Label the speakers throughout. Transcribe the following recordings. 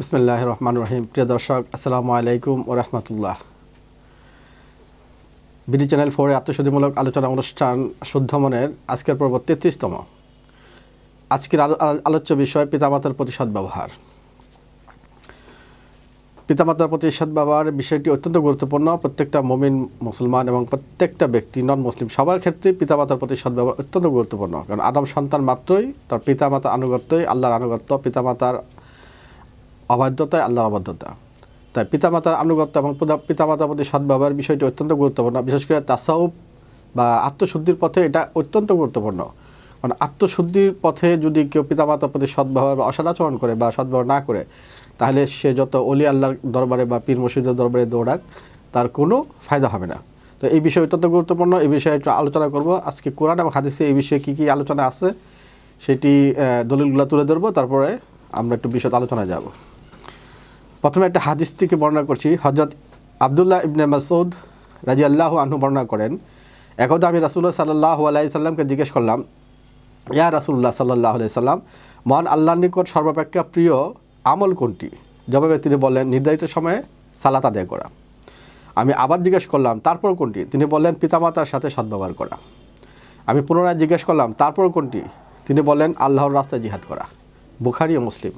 Speaker 1: বিসমিল্লাহ রহমান রহিম প্রিয় দর্শক, আসসালামু আলাইকুম ও রহমতুল্লাহ। বিডি চ্যানেল ফোরে আত্মশুদ্ধিমূলক আলোচনা অনুষ্ঠান শুদ্ধ মনের আজকের পর্ব তেত্রিশতম। আজকের আলো- আলো- আলোচ্য বিষয় পিতামাতার প্রতি সদ্ব্যবহার পিতামাতার প্রতি সদ্ব্যবহার বিষয়টি অত্যন্ত গুরুত্বপূর্ণ। প্রত্যেকটা মমিন, মুসলমান এবং প্রত্যেকটা ব্যক্তি নন মুসলিম সবার ক্ষেত্রে পিতামাতার প্রতি সদ্ব্যবহার অত্যন্ত গুরুত্বপূর্ণ। কারণ আদম সন্তান মাত্রই, তার পিতামাতা আনুগত্যই, আল্লাহর আনুগত্য, পিতামাতার অবাধ্যতায়, আল্লাহর অবাধ্যতা। তাই পিতামাতার আনুগত্য এবং পিতা- পিতামাতার প্রতি সদ্ব্যবহার বিষয়টি অত্যন্ত গুরুত্বপূর্ণ। বিশেষ করে তাসাউফ বা আত্মশুদ্ধির পথে এটা অত্যন্ত গুরুত্বপূর্ণ। কারণ আত্মশুদ্ধির পথে যদি কেউ পিতামাতার প্রতি সদ্ব্যবহার বা অসদাচরণ করে বা সদ্ব্যবহার না করে, তাহলে সে যত অলি আল্লাহর দরবারে বা পীর মসজিদের দরবারে দৌড়াক, তার কোনো ফায়দা হবে না। তো এই বিষয় অত্যন্ত গুরুত্বপূর্ণ। এই বিষয়ে একটু আলোচনা করব। আজকে কোরআন এবং হাদিসে এই বিষয়ে কী কী আলোচনা আছে, সেটি দলিলগুলো তুলে ধরবো। তারপরে আমরা একটু বিশদ আলোচনায় যাব। প্রথমে একটা হাদিস থেকে বর্ণনা করছি। হজরত আবদুল্লাহ ইবনে মাসুদ রাজি আল্লাহ আনহু বর্ণনা করেন। একদা আমি রাসুল্লাহ সাল্লাহ আলাই সাল্লামকে জিজ্ঞেস করলাম, ইয়া রাসুল্লাহ সাল্লাহ সাল্লাম, মহান আল্লাহর নিকট সর্বাপেক্ষা প্রিয় আমল কোনটি? জবাবে তিনি বললেন, নির্ধারিত সময়ে সালাত আদায় করা। আমি আবার জিজ্ঞেস করলাম, তারপর কোনটি? তিনি বললেন, পিতামাতার সাথে সদ্ব্যবহার করা। আমি পুনরায় জিজ্ঞেস করলাম, তারপর কোনটি? তিনি বললেন, আল্লাহর রাস্তায় জিহাদ করা। বুখারি ও মুসলিম।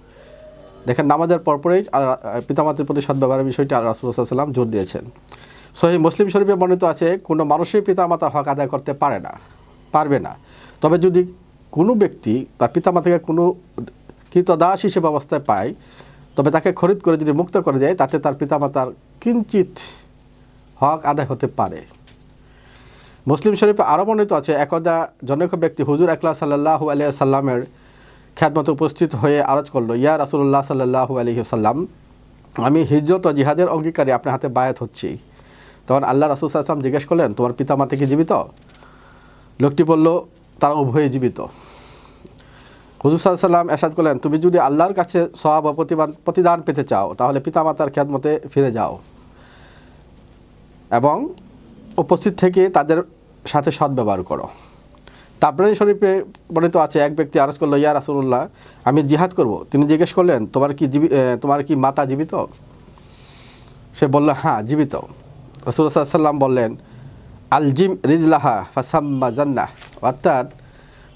Speaker 1: দেখেন, নামাজের পরপরেই পিতামাতার প্রতি সদ ব্যবহারের বিষয়টি আর রাসুল্লাহ সাল্লাম জোর দিয়েছেন। সহি মুসলিম শরীফে বর্ণিত আছে, কোনো মানুষই পিতামাতার হক আদায় করতে পারে না, পারবে না। তবে যদি কোনো ব্যক্তি তার পিতামাতাকে কোনো কৃতদাস হিসেবে অবস্থায় পায়, তবে তাকে খরিদ করে যদি মুক্ত করে দেয়, তাতে তার পিতামাতার কিঞ্চিত হক আদায় হতে পারে। মুসলিম শরীফে আরও বর্ণিত আছে, একদা জনৈক ব্যক্তি হুজুর একলা সাল্লাহু আলিয়া সাল্লামের খ্যাতমতো উপস্থিত হয়ে আরজ করল, ইয়া রাসুল্লাহ সাল্লাহু আলহি সাল্লাম আমি হিজরত ও জিহাদের অঙ্গীকারী আপনার হাতে বায়াত হচ্ছি। তখন আল্লাহ রাসুল সাল্লাম জিজ্ঞেস করলেন, তোমার পিতামাতা কি জীবিত? লোকটি বলল, তারা উভয়ে জীবিত। হুজুর সাল্লাম এরশাদ করলেন, তুমি যদি আল্লাহর কাছে প্রতিবাদ, প্রতিদান পেতে চাও, তাহলে পিতামাতার খ্যাতমতে ফিরে যাও। এবং উপস্থিত থেকে তাদের সাথে সদ্ব্যবহার করো। তারপরে শরীফে বর্ণিত আছে, এক ব্যক্তি আরজ করল, ইয়া রাসুল্লাহ আমি জিহাদ করব। তিনি জিজ্ঞেস করলেন, তোমার কি জীবি তোমার কি মাতা জীবিত? সে বলল হ্যাঁ জীবিত। রসুল্লাহ সাল্লাম বললেন আল জিম রিজলাহা ফাসাম্মা জান্নাহ। অর্থাৎ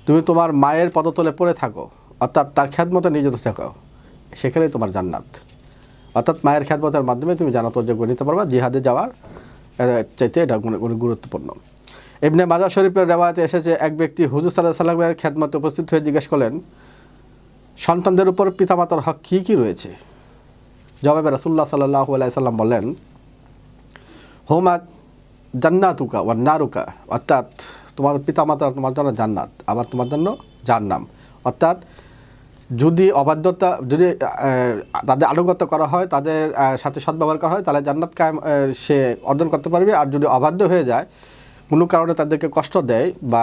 Speaker 1: তুমি তোমার মায়ের পদতলে পড়ে থাকো, অর্থাৎ তার খ্যাতমতে নিয়োজিত থাকো, সেখানেই তোমার জান্নাত। অর্থাৎ মায়ের খ্যাতমতের মাধ্যমে তুমি জানাত করে নিতে পারবা, জিহাদে যাওয়ার চাইতে এটা গুরুত্বপূর্ণ। এমনি মাজার শরীফের রেওয়ায়তে এসেছে এক ব্যক্তি হুজুর সাল্লাহ সাল্লামের খ্যাতমতে উপস্থিত হয়ে জিজ্ঞেস করলেন, সন্তানদের উপর পিতামাতার হক কী কী রয়েছে? জবাবে রাসুল্লাহ সাল্লাহ সাল্লাম বললেন, হোমা জান্নাতুকা ওয়া নারুকা, অর্থাৎ তোমার পিতামাতার তোমার জন্য জান্নাত, আবার তোমার জন্য জান্নাম অর্থাৎ যদি অবাধ্যতা, যদি তাদের আনুগত্য করা হয়, তাদের সাথে সদ্ব্যবহার করা হয়, তাহলে জান্নাত কায়েম সে অর্জন করতে পারবে। আর যদি অবাধ্য হয়ে যায় কোনো কারণে তাদেরকে কষ্ট দেয় বা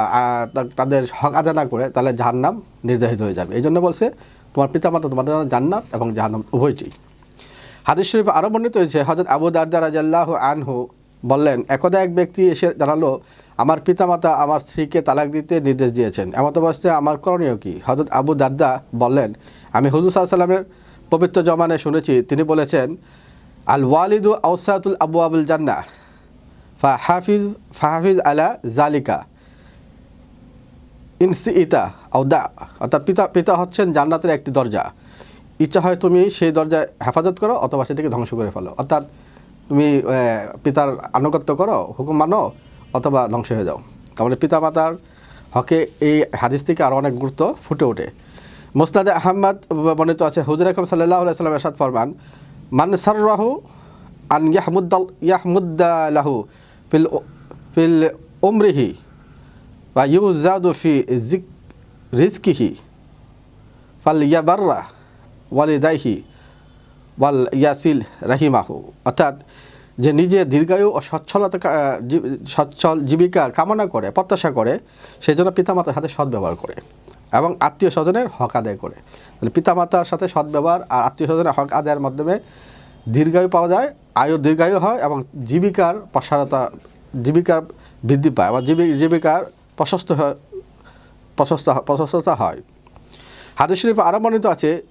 Speaker 1: তাদের হক আদায় না করে তাহলে জাহান্নাম নির্ধারিত হয়ে যাবে। এই জন্য বলছে, তোমার পিতামাতা তোমার জান্নাত এবং জাহান্নাম উভয়টি। হাদিস শরীফ আরও বর্ণিত হয়েছে হজরত আবু দারদা রাজাল্লাহ আনহু বললেন, একদা এক ব্যক্তি এসে জানালো আমার পিতামাতা আমার স্ত্রীকে তালাক দিতে নির্দেশ দিয়েছেন। এমত অবস্থায় আমার করণীয় কি? হজরত আবু দারদা বললেন, আমি হুজুর সাল্লামের পবিত্র জমানে শুনেছি, তিনি বলেছেন আল ওয়ালিদু আউসাতুল আবু আবুল জান্না ফা হাফিজ ফাহাফিজ আলা জালিকা ইনসি ইতা আউদা অর্থাৎ পিতা পিতা হচ্ছেন জান্নাতের একটি দরজা। ইচ্ছা হয় তুমি সেই দরজায় হেফাজত করো অথবা সেটাকে ধ্বংস করে ফেলো। অর্থাৎ তুমি পিতার আনুগত্য করো, হুকুম মানো অথবা ধ্বংস হয়ে যাও। তাহলে পিতা মাতার হকে এই হাদিস থেকে আরও অনেক গুরুত্ব ফুটে ওঠে। মোস্তাদে আহমদ বর্ণিত আছে, হুজুর আকরম সাল্লাহ সাল্লাম এরশাদ ফরমান, মান সার্রাহু আন ইয়াহমুদ্দাল ইয়াহমুদ্দালাহু ফিল উমরিহি বা ইউজাদু ফি জিক রিজকিহি ফাল ইয়াবাররা ওয়ালিদাইহি ওয়াল ইয়াসিল রাহিমাহু অর্থাৎ যে নিজে দীর্ঘায়ু ও সচ্ছলতা সচ্ছল জীবিকা কামনা করে, প্রত্যাশা করে সেই জন্য পিতামাতার সাথে সদ্ব্যবহার করে এবং আত্মীয় স্বজনের হক আদায় করে। তাহলে পিতামাতার সাথে সদ্ব্যবহার আর আত্মীয় স্বজনের হক আদায়ের মাধ্যমে দীর্ঘায়ু পাওয়া যায়, আয়ু দীর্ঘায়ু হয় এবং জীবিকার প্রসারতা, জীবিকার বৃদ্ধি পায় বা জীবি- জীবিকার প্রশস্ত হয়, প্রশস্ত, প্রশস্ততা হয়। হাদিস শরীফ আরও বর্ণিত আছে,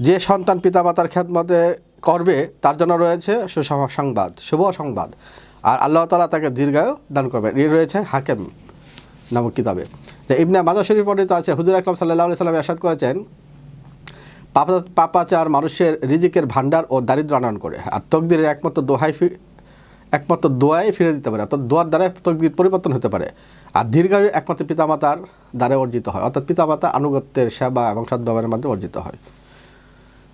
Speaker 1: যে সন্তান পিতা পিতামাতার খ্যাতমতে করবে, তার জন্য রয়েছে সুসম সংবাদ শুভ সংবাদ। আর আল্লাহ তালা তাকে দীর্ঘায়ু দান করবেন। এই রয়েছে হাকেম নামক কিতাবে। যে ইবনে মাজা শরীফ পণ্ডিত আছে, হুজুর আকরম সাল্লাহ সাল্লাম এরশাদ করেছেন পাপাচার মানুষের রিজিকের ভাণ্ডার ও দারিদ্র আনয়ন করে। আর তকদিরের একমাত্র দোহাই একমাত্র দোয়াই ফিরে দিতে পারে। অর্থাৎ দোয়ার দ্বারাই তকদির পরিবর্তন হতে পারে। আর দীর্ঘায়ু একমাত্র পিতামাতার দ্বারা অর্জিত হয়। অর্থাৎ পিতামাতা আনুগত্যের সেবা এবং সদ্ব্যবহারের মাধ্যমে অর্জিত হয়।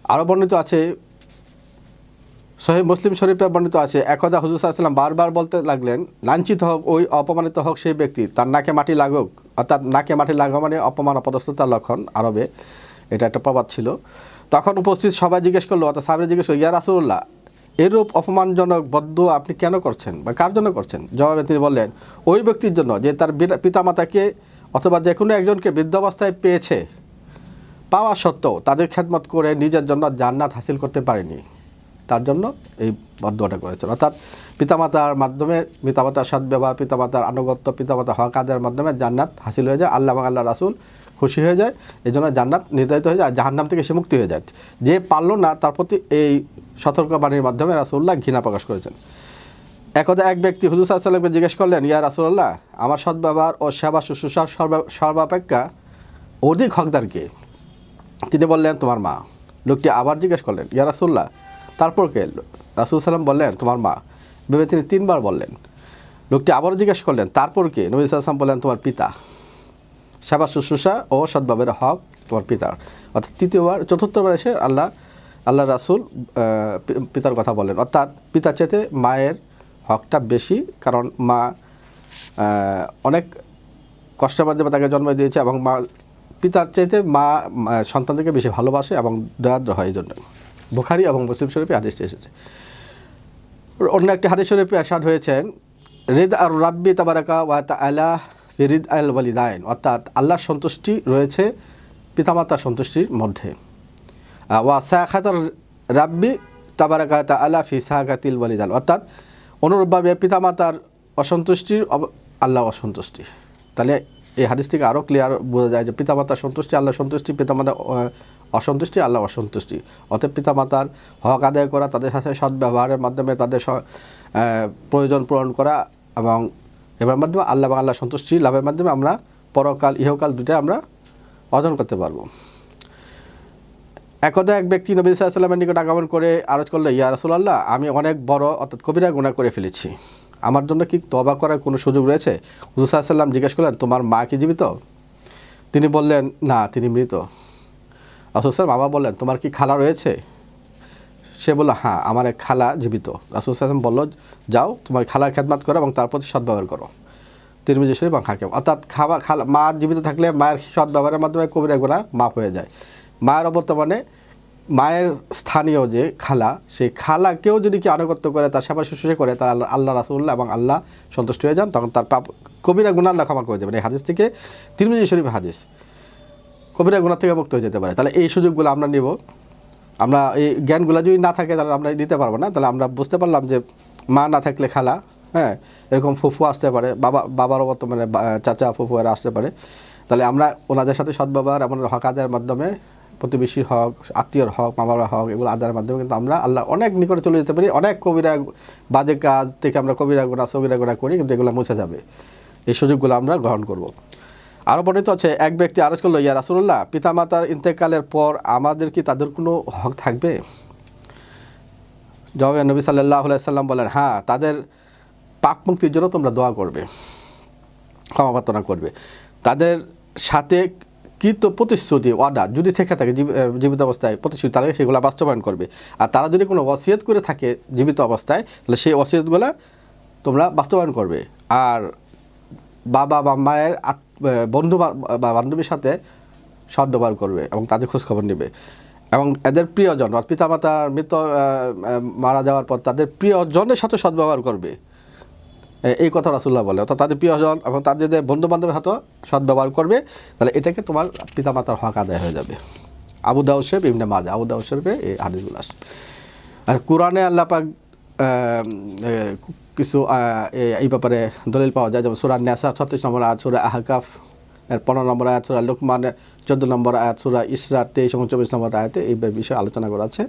Speaker 1: আরও বর্ণিত আছে, সহি মুসলিম শরীফে বর্ণিত আছে একদা হুজুর সাল্লাম বারবার বলতে লাগলেন, লাঞ্ছিত হোক ওই অপমানিত হোক সেই ব্যক্তি, তার নাকে মাটি লাগুক। অর্থাৎ নাকে মাটি লাগা মানে অপমান, অপদস্থতার লক্ষণ আরবে। এটা একটা প্রবাদ ছিল। তখন উপস্থিত সবাই জিজ্ঞেস করল, অর্থাৎ সাহেব জিজ্ঞেস করল, ইয়া রাসুল্লাহ এরূপ অপমানজনক বদ্ধ আপনি কেন করছেন বা কার জন্য করছেন? জবাবে তিনি বললেন, ওই ব্যক্তির জন্য যে তার পিতামাতাকে অথবা যে কোনো একজনকে বৃদ্ধাবস্থায় পেয়েছে, পাওয়া সত্ত্বেও তাদের খেদমত করে নিজের জন্য জান্নাত হাসিল করতে পারেনি। তার জন্য এই বদ্ধটা করেছেন। অর্থাৎ পিতামাতার মাধ্যমে পিতামাতার সদ্ব্যবহার, পিতামাতার আনুগত্য, পিতামাতা হওয়া কাজের মাধ্যমে জান্নাত হাসিল হয়ে যায়। আল্লাহ আল্লাহ রাসুল খুশি হয়ে যায় এই জন্য জান্নাত নির্ধারিত হয়ে যায় আর জাহান্নাম থেকে সে মুক্তি হয়ে যায়। যে পারল না, তার প্রতি এই সতর্কবাণীর মাধ্যমে রাসুল্লাহ ঘৃণা প্রকাশ করেছেন। একদা এক ব্যক্তি হুজুর সাল্লামকে জিজ্ঞেস করলেন, ইয়া রাসুল্লাহ আমার সদ্ব্যবহার ও সেবা শুশ্রূষার সর্বা- সর্বাপেক্ষা অধিক হকদারকে তিনি বললেন, তোমার মা। লোকটি আবার জিজ্ঞেস করলেন, ইয়া রাসুল্লাহ তারপর কে? রাসুল সাল্লাম বললেন, তোমার মা। ভেবে তিনি তিনবার বললেন। লোকটি আবারও জিজ্ঞেস করলেন, তারপর কে? নবী সাল্লাম বললেন, তোমার পিতা। সেবা শুশ্রূষা ও সদ্ভাবের হক তোমার পিতার। অর্থাৎ তৃতীয়বার, চতুর্থবার এসে আল্লাহ আল্লাহ রাসুল পিতার কথা বলেন। অর্থাৎ পিতার চেতে মায়ের হকটা বেশি, কারণ মা অনেক কষ্টের মাধ্যমে তাকে জন্ম দিয়েছে এবং মা, পিতার চাইতে মা সন্তানদেরকে বেশি ভালোবাসে এবং দয়াদ্র হয় এই জন্য বুখারি এবং মুসলিম শরীফে হাদিসটি এসেছে। অন্য একটি হাদিস শরীফে আসাদ হয়েছেন, রিদ আর রাব্বি তাবারাকা ওয়া তাআলা ফিরিদ আল ওয়ালিদাইন, অর্থাৎ আল্লাহর সন্তুষ্টি রয়েছে, পিতামাতার সন্তুষ্টির মধ্যে। ওয়া সাখাতার রাব্বি তাবারাকা তাআলা ফি সাহাকাতিল ওয়ালিদান অর্থাৎ অনুরূপভাবে পিতামাতার অসন্তুষ্টির আল্লাহ অসন্তুষ্টি। তাহলে এই হাদিস থেকে আরও ক্লিয়ার বোঝা যায় যে পিতামাতার সন্তুষ্টি আল্লাহ সন্তুষ্টি, পিতামাতা অসন্তুষ্টি, আল্লাহ অসন্তুষ্টি। অতএব পিতামাতার হক আদায় করা, তাদের সাথে সদ্ব্যবহারের মাধ্যমে তাদের প্রয়োজন পূরণ করা এবং এবার মাধ্যমে আল্লাহ বা আল্লাহ সন্তুষ্টি লাভের মাধ্যমে আমরা পরকাল, ইহকাল দুটাই আমরা অর্জন করতে পারব। একদা এক ব্যক্তি নবী সাল্লামের নিকট আগমন করে আরজ করল, ইয়া রাসুলাল্লাহ, আমি অনেক বড় অর্থাৎ কবিরা গুণা করে ফেলেছি। আমার জন্য কি তবা করার কোনো সুযোগ রয়েছে? হুজুর সাল্লাম জিজ্ঞেস করলেন, তোমার মা কি জীবিত? তিনি বললেন, না, তিনি মৃত। রাসুল সাল্লাম বাবা বললেন, তোমার কি খালা রয়েছে? সে বলল হ্যাঁ আমার এক খালা জীবিত। রাসুল সাল্লাম বলল, যাও, তোমার খালার খেদমাত করো এবং তার প্রতি সদ্ব্যবহার করো। তিরমিজি শরীফ এবং হাকিম অর্থাৎ খাওয়া, খালা, মা জীবিত থাকলে মায়ের সদ্ব্যবহারের মাধ্যমে কবিরা গুণা মাফ হয়ে যায়। মায়ের অবর্তমানে মায়ের স্থানীয় যে খালা, সেই খালাকেও যদি কি আনুগত্য করে, তার সেবা শুশ্রূষা করে তার আল্লাহ আল্লাহ রাসুল্লাহ এবং আল্লাহ সন্তুষ্ট হয়ে যান, তখন তার পাপ, কবিরা গুণা আল্লাহ ক্ষমা করে দেবেন। এই হাদিস থেকে, তিরমিজি শরীফ হাদিস, কবিরা গুণা থেকে মুক্ত হয়ে যেতে পারে। তাহলে এই সুযোগগুলো আমরা নিব। আমরা এই জ্ঞানগুলো যদি না থাকে তাহলে আমরা নিতে পারব না। তাহলে আমরা বুঝতে পারলাম যে মা না থাকলে খালা হ্যাঁ? এরকম ফুফু আসতে পারে, বাবা, বাবারও বর্তমানে চাচা, ফুফু এরা আসতে পারে। তাহলে আমরা ওনাদের সাথে সদ্ব্যবহার এমন হক আদায়ের মাধ্যমে প্রতিবেশীর হক, আত্মীয়র হক, মামার হক, এগুলো আদায়ের মাধ্যমে কিন্তু আমরা আল্লাহ অনেক নিকটে চলে যেতে পারি। অনেক কবিরা, বাজে কাজ থেকে আমরা কবিরা গোনা সবিরা গোনা করি, কিন্তু এগুলো মুছে যাবে। এই সুযোগগুলো আমরা গ্রহণ করব। আরও বর্ণিত আছে, এক ব্যক্তি আরজ করল, ইয়া রাসুল্লাহ পিতামাতার ইন্তেকালের পর আমাদের কি তাদের কোনো হক থাকবে? জবাবে নবী সাল্লাহ সাল্লাম বলেন হ্যাঁ তাদের পাক মুক্তির জন্য তোমরা দোয়া করবে, ক্ষমা প্রার্থনা করবে। তাদের সাথে কৃত প্রতিশ্রুতি অর্ডার যদি থেকে থাকে জীব- জীবিত অবস্থায় প্রতিশ্রুতি তাহলে সেগুলো বাস্তবায়ন করবে। আর তারা যদি কোনো ওসিয়ত করে থাকে জীবিত অবস্থায়, তাহলে সেই ওসিয়তগুলো তোমরা বাস্তবায়ন করবে। আর বাবা বা মায়ের বন্ধু বা বান্ধবীর সাথে সদ্ব্যবহার করবে এবং তাদের খোঁজখবর নেবে। এবং এদের প্রিয়জন অর্থাৎ পিতামাতার মৃত মারা যাওয়ার পর তাদের প্রিয়জনের সাথে সদ্ব্যবহার করবে। এই কথা রাসুল্লাহ বলে। অর্থাৎ তাদের প্রিয়জন এবং তাদের বন্ধু বান্ধবের হাতে সদ্ব্যবহার করবে তাহলে এটাকে তোমার পিতামাতার হক আদায় হয়ে যাবে। আবু দাউদ শরীফ ইমনে মাজা আবু দাউদ এই হাদিসগুলো আসে। আর কোরআনে আল্লাহ পাক আহ, এ, কিছু এই ব্যাপারে দলিল পাওয়া যায়। যেমন সুরা নেসা ছত্রিশ নম্বর আজ সুরা আহকাফ এর পনেরো নম্বর আয়াত, সুরা লুকমানের চোদ্দ নম্বর আয়াত, সুরা ইসরার তেইশ এবং চব্বিশ নম্বর আয়াতে এই বিষয়ে আলোচনা করা আছে।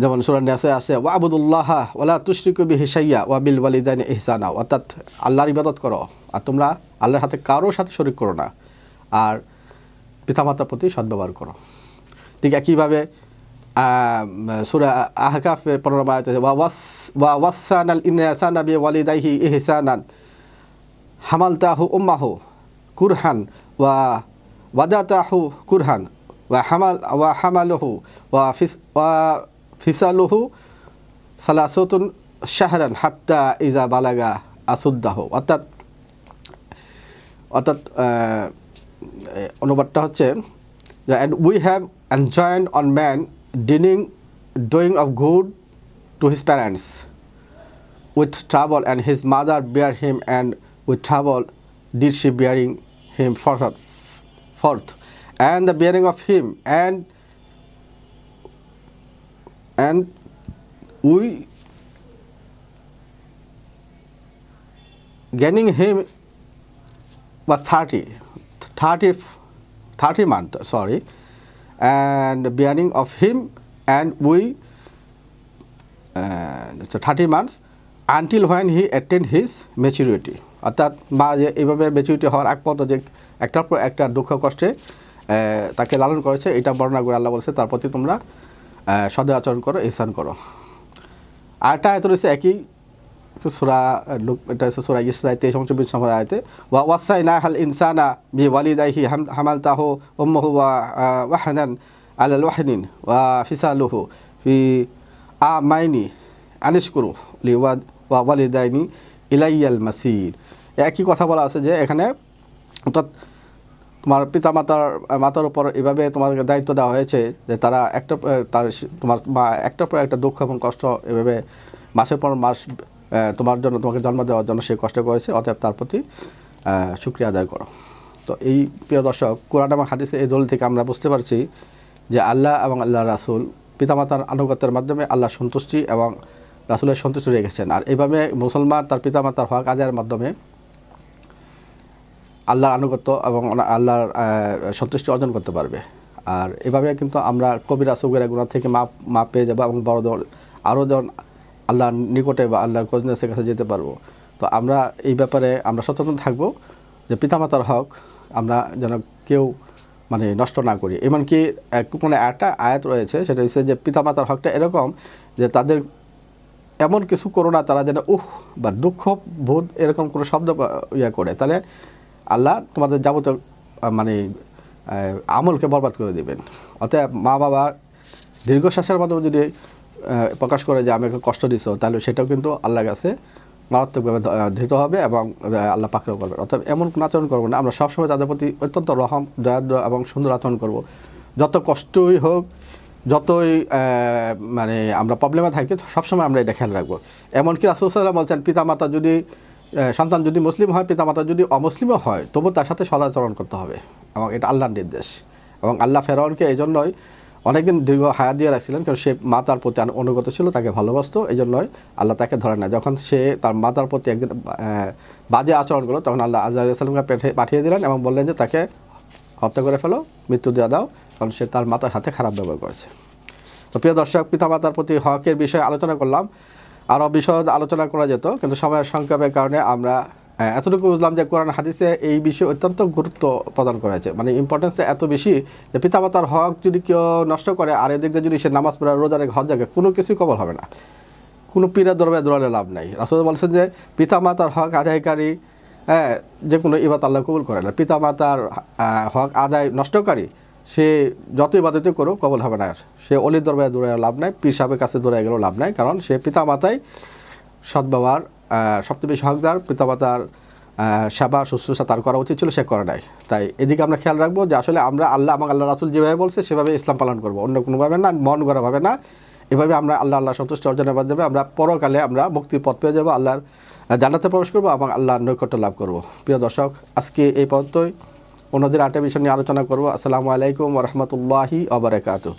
Speaker 1: যেমন সুরা নেসে আছে ওয়া আবুদুল্লাহ ওয়ালা তুশরিকু বিহি শাইয়া ওয়া বিল ওয়ালিদাইনি ইহসানা। অর্থাৎ আল্লাহর ইবাদত করো, আর তোমরা আল্লাহর হাতে কারোর সাথে শরিক করো না। আর পিতামাতার প্রতি সদ্ব্যবহার করো। ঠিক একইভাবে সুরা আহকাফের পনেরো আয়াতে ওয়া ওয়াস ওয়া ওয়াসান আল ইনসানা বি ওয়ালিদাইহি ইহসানান হামালতাহু উম্মাহু কুরহান ওয়া ওয়াদাতাহু কুরহান ওয়া হামাল ওয়া হামালুহু ওয়া ফিস ওয়া ফিসালুহু সালাসতুন শাহরান হাত্তা ইজা বালাগা আসুদ্দাহ অর্থাৎ অর্থাৎ অনুবাদটা হচ্ছে and we have enjoyed on man doing, doing of good to his parents. With trouble and his mother bare him, and with trouble did she bearing him forth, forth. And the bearing of him, and and we gaining him was 30, 30, 30 months, sorry, and bearing of him, and we uh, so 30 months until when he attained his maturity. অর্থাৎ মা যে এইভাবে maturity হওয়ার আগ পর্যন্ত যে একটার পর একটা দুঃখ কষ্টে তাকে লালন করেছে এটা বর্ণনা করে আল্লাহ বলছে তার প্রতি তোমরা সদয় আচরণ করো ইহসান করো। আরেকটা আয়ত রয়েছে একই সুরা এটা হচ্ছে সুরা ইসরাই তেইশ চব্বিশ নম্বর আয়তে, ওয়া ওয়াসাই না হাল ইনসানা বি ওয়ালিদাইহি হাম হামাল তাহু উম্মহু ওয়া ওয়াহানান আলাল ওয়াহনিন ওয়া ফিসালুহু ফি আ মাইনি আনিশকুরু লি ওয়াদ ওয়া ওয়ালিদাইনি ইলাইয়াল মাসির। একই কথা বলা আছে যে এখানে, অর্থাৎ তোমার পিতা মাতার মাতার উপর এভাবে তোমাদেরকে দায়িত্ব দেওয়া হয়েছে যে তারা একটা, তার তোমার মা একটার পর একটা দুঃখ এবং কষ্ট এভাবে মাসের পর মাস তোমার জন্য, তোমাকে জন্ম দেওয়ার জন্য সে কষ্ট করেছে, অতএব তার প্রতি শুক্রিয়া আদায় করো। তো এই প্রিয় দর্শক, কোরআন এবং হাদিসে এই দল থেকে আমরা বুঝতে পারছি যে আল্লাহ এবং আল্লাহ রাসুল, পিতামাতার আনুগত্যের মাধ্যমে আল্লাহ সন্তুষ্টি এবং রাসুলের সন্তুষ্টি রেখেছেন আর এইভাবে মুসলমান তার পিতামাতার হক আদায়ের মাধ্যমে আল্লাহর আনুগত্য এবং আল্লাহর সন্তুষ্টি অর্জন করতে পারবে। আর এভাবে কিন্তু আমরা কবিরা সগিরা গুণা থেকে মাপ মাপ পেয়ে যাব এবং বড় আরও যখন আল্লাহর নিকটে বা আল্লাহর কোজনেসের কাছে যেতে পারব। তো আমরা এই ব্যাপারে আমরা সচেতন থাকব যে পিতামাতার হক আমরা যেন কেউ মানে নষ্ট না করি। এমনকি এক মানে একটা আয়াত রয়েছে, সেটা হচ্ছে যে পিতামাতার হকটা এরকম যে তাদের এমন কিছু করো না, তারা যেন উহ বা দুঃখ, বোধ এরকম কোনো শব্দ ইয়ে করে। তাহলে আল্লাহ তোমাদের যাবতীয় মানে আমলকে বরবাদ করে দিবেন। অতএব মা বাবার দীর্ঘশ্বাসের মাধ্যমে যদি প্রকাশ করে যে আমাকে কষ্ট দিছো, তাহলে সেটাও কিন্তু আল্লাহর কাছে মারাত্মকভাবে ধৃত হবে এবং আল্লাহ পাকড়াও করবেন। অতএব এমন কোনো আচরণ করব না। আমরা সবসময় তাদের প্রতি অত্যন্ত রহম, দয়াদ্র এবং সুন্দর আচরণ করব। যত কষ্টই হোক, যতই মানে আমরা প্রবলেমে থাকি, সবসময় আমরা এটা খেয়াল রাখব। এমনকি রাসুলসাল্লাম বলছেন, পিতামাতা যদি সন্তান যদি মুসলিম হয়, পিতামাতা যদি অমুসলিমও হয়, তবু তার সাথে সদাচরণ করতে হবে এবং এটা আল্লাহর নির্দেশ। এবং আল্লাহ ফেরাউনকে এই জন্যই অনেকদিন দীর্ঘ হায়াত দিয়ে রাখছিলেন কারণ সে মাতার প্রতি অনুগত ছিল, তাকে ভালোবাসতো এই জন্যই আল্লাহ তাকে ধরে না যখন সে তার মাতার প্রতি একদিন বাজে আচরণ করল তখন আল্লাহ আজহার সাল্লামকে পাঠিয়ে- দিলেন এবং বললেন যে, তাকে হত্যা করে ফেলো, মৃত্যু দেওয়া দাও, কারণ সে তার মাতার হাতে খারাপ ব্যবহার করেছে। তো প্রিয় দর্শক, পিতামাতার প্রতি হকের বিষয়ে আলোচনা করলাম। আরও বিষয় আলোচনা করা যেত, কিন্তু সময়ের সংক্ষেপের কারণে আমরা এতটুকু বুঝলাম যে কোরআন হাদিসে এই বিষয়ে অত্যন্ত গুরুত্ব প্রদান করা হয়েছে। মানে ইম্পর্টেন্সটা এত বেশি যে পিতামাতার হক যদি কেউ নষ্ট করে, আর এদিক দিয়ে যদি সে নামাজ পড়ে, রোজা রেখে হজ জাগে, কোনো কিছুই কবল হবে না। কোনো পীরের দরবারে দৌড়ালে লাভ নাই। রাসুল বলছেন যে পিতামাতার হক আদায়কারী হ্যাঁ যে কোনো ইবাদ আল্লাহ কবুল করে না। পিতামাতার হক আদায় নষ্টকারী, সে যত ইবাদতই করুক, কবল হবে না। সে অলির দরবারে দৌড়ে লাভ নাই, পীর সাহেবের কাছে দৌড়ে গেলেও লাভ নাই, কারণ সে পিতামাতাই সদ্ব্যবহার সবচেয়ে বেশি হকদার পিতামাতার সেবা, শুশ্রূষা তার করা উচিত ছিল, সে করে নাই। তাই এদিকে আমরা খেয়াল রাখব যে আসলে আমরা আল্লাহ এবং আল্লাহ রাসুল যেভাবে বলছে, সেভাবে ইসলাম পালন করব। অন্য কোনোভাবে না, মন করা ভাবে না। এভাবে আমরা আল্লাহ আল্লাহ সন্তুষ্ট অর্জনের মাধ্যমে আমরা পরকালে আমরা মুক্তির পথ পেয়ে যাব, আল্লাহর জান্নাতে প্রবেশ করব এবং আল্লাহর নৈকট্য লাভ করব। প্রিয় দর্শক, আজকে এই পর্যন্তই। অন্যদের আটে বিষয় নিয়ে আলোচনা করব। আসসালামু আলাইকুম রহমতুল্লাহি আবরাকাতুহ